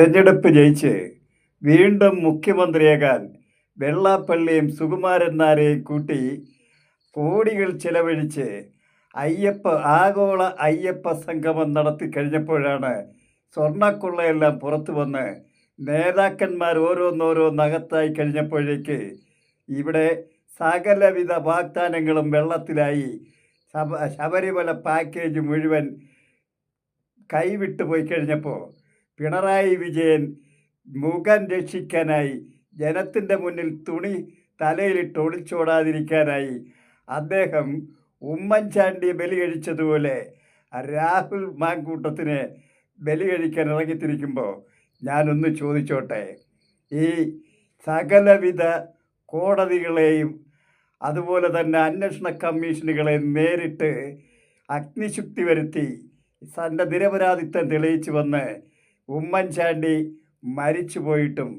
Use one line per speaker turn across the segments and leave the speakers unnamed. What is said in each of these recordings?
തെരഞ്ഞെടുപ്പ് ജയിച്ച് വീണ്ടും മുഖ്യമന്ത്രിയാകാൻ വെള്ളാപ്പള്ളിയും സുകുമാരൻ നായരെയും കൂട്ടി കോടികൾ ചെലവഴിച്ച് അയ്യപ്പ ആഗോള അയ്യപ്പ സംഗമം നടത്തി കഴിഞ്ഞപ്പോഴാണ് സ്വർണക്കൊള്ളയെല്ലാം പുറത്തു വന്ന് നേതാക്കന്മാർ ഓരോന്നോരോന്നകത്തായി കഴിഞ്ഞപ്പോഴേക്ക് ഇവിടെ സകലവിധ വാഗ്ദാനങ്ങളും വെള്ളത്തിലായി. ശബ ശബരിമല പാക്കേജ് മുഴുവൻ കൈവിട്ടു പോയി കഴിഞ്ഞപ്പോൾ പിണറായി വിജയൻ മുഖം രക്ഷിക്കാനായി ജനത്തിന്റെ മുന്നിൽ തുണി തലയിലിട്ട് ഒളിച്ചോടാതിരിക്കാനായി അദ്ദേഹം ഉമ്മൻചാണ്ടിയെ ബലി കഴിച്ചതുപോലെ രാഹുൽ മാങ്കൂട്ടത്തിന് ബലി കഴിക്കാൻ ഇറങ്ങിത്തിരിക്കുമ്പോൾ ഞാനൊന്ന് ചോദിച്ചോട്ടെ ഈ സകലവിധ കോടതികളെയും അതുപോലെ തന്നെ അന്വേഷണ കമ്മീഷനുകളെ നേരിട്ട് അഗ്നിശുക്തി വരുത്തി തന്റെ നിരപരാധിത്വം തെളിയിച്ചു വന്ന് ഉമ്മൻചാണ്ടി മരിച്ചു പോയിട്ടും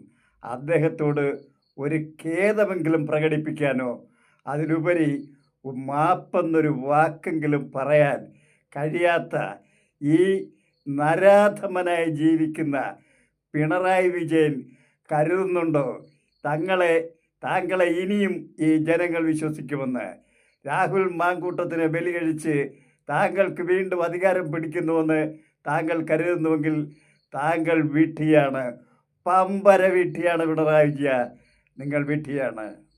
അദ്ദേഹത്തോട് ഒരു ഖേദമെങ്കിലും പ്രകടിപ്പിക്കാനോ അതിലുപരി മാപ്പെന്നൊരു വാക്കെങ്കിലും പറയാൻ കഴിയാത്ത ഈ നരാധമനായി ജീവിക്കുന്ന പിണറായി വിജയൻ കരുതുന്നുണ്ടോ? തങ്ങളെ താങ്കളെ ഇനിയും ഈ ജനങ്ങൾ വിശ്വസിക്കുമെന്ന്. രാഹുൽ മാങ്കൂട്ടത്തിനെ ബലി കഴിച്ച് താങ്കൾക്ക് വീണ്ടും അധികാരം പിടിക്കുന്നുവെന്ന് താങ്കൾ കരുതുന്നുവെങ്കിൽ താങ്കൾ വിഡ്ഢിയാണ് പമ്പര വിഡ്ഢിയാണ് പിണറായി വിജയ നിങ്ങൾ വിഡ്ഢിയാണ്